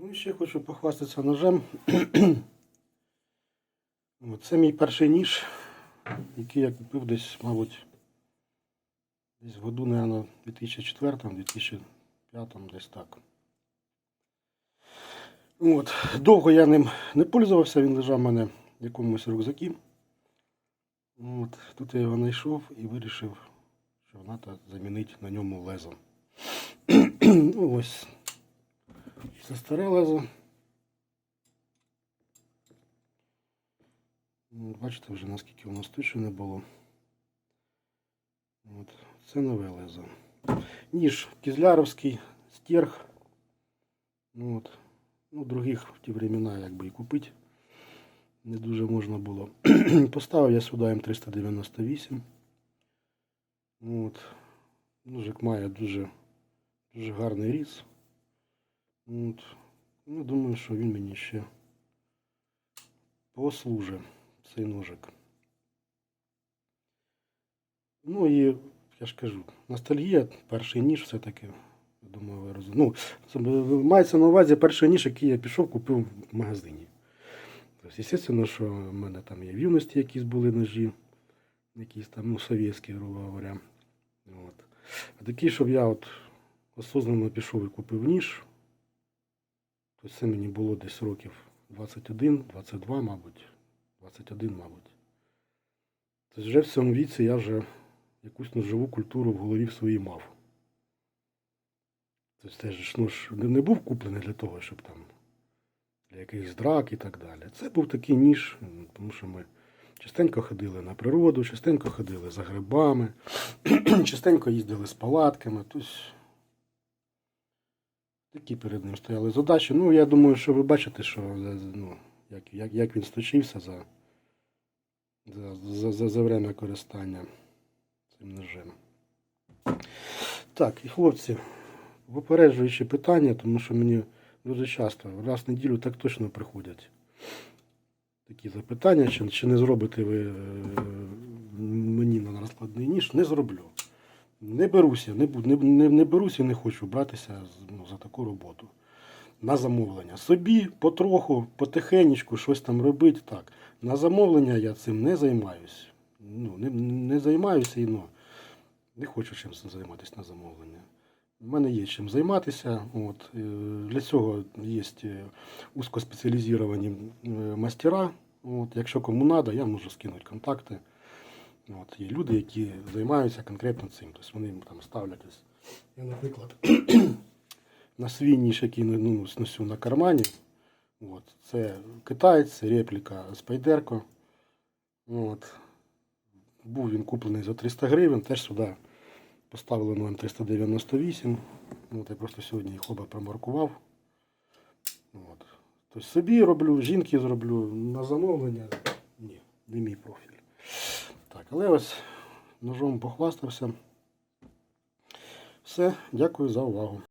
Ну і ще хочу похвастатися ножем. Це мій перший ніж, який я купив десь, мабуть, десь в году, наверное, 2004-2005, десь так. От. Довго я ним не пользувався, він лежав у мене в якомусь рюкзакі. От. Тут я його знайшов і вирішив, що треба замінити на ньому лезо. ну, ось. Це старе лезо. Ну, Бачите вже наскільки воно стишене було. От. Це нове лезо. Ніж кізляровський, стерг. Ну, от. Ну, других в ті времена якби і купити не дуже можна було. Поставив я сюди М398. От. Ножик має дуже, дуже гарний різ. От. Ну, думаю, що він мені ще послужить, цей ножик. Ну і я ж кажу, ностальгія, перший ніж все-таки. Думаю, ви розумієте. Ну, мається на увазі перший ніж, який я пішов, купив в магазині. Тобто, звісно, що в мене там є в юності якісь були ножі, якісь там, ну, совєтські, грубо говоря. От. А такі, щоб я от осознанно пішов і купив ніж, то це мені було десь років 21, 22, мабуть. 21, мабуть. Тобто вже в цьому віці я вже якусь ножову культуру в голові в своїй мав. Тобто ж не не був куплений для того, щоб там для якихось драк і так далі. Це був такий ніж, тому що ми частенько ходили на природу, частенько ходили за грибами, частенько їздили з палатками. Тобто такі перед ним стояли задачі. Ну, я думаю, що ви бачите, що е, ну, як, як, як він сточився за, за, за, за, за время користання цим ножем. Так, і хлопці, попереджуючи питання, тому що мені дуже часто, раз в неділю так точно приходять такі запитання, чи, чи не зробите ви е, мені на розкладний ніж, не зроблю. Не беруся, не, не, не, не беруся і не хочу братися ну, за таку роботу. На замовлення. Собі потроху, потихенечку щось там робити. Так. На замовлення я цим не займаюсь. Ну, не, не займаюся і ну, не хочу чим займатися на замовлення. У мене є чим займатися. От, е, для цього є узкоспеціалізовані е, мастера. От, якщо кому треба, я можу скинути контакти. От, є люди, які займаються конкретно цим. Тобто вони там ставлять. Я, наприклад, на свій ніж, який ну, носю на кармані. От, це китаєць, репліка Спайдерко. От. Був він куплений за 300 гривень, теж сюди поставили на М398. От, я просто сьогодні їх оба промаркував. От. Тобто собі роблю, жінки зроблю на замовлення. Ні, не мій профіль. Але ось ножом похвастався. Все, дякую за увагу.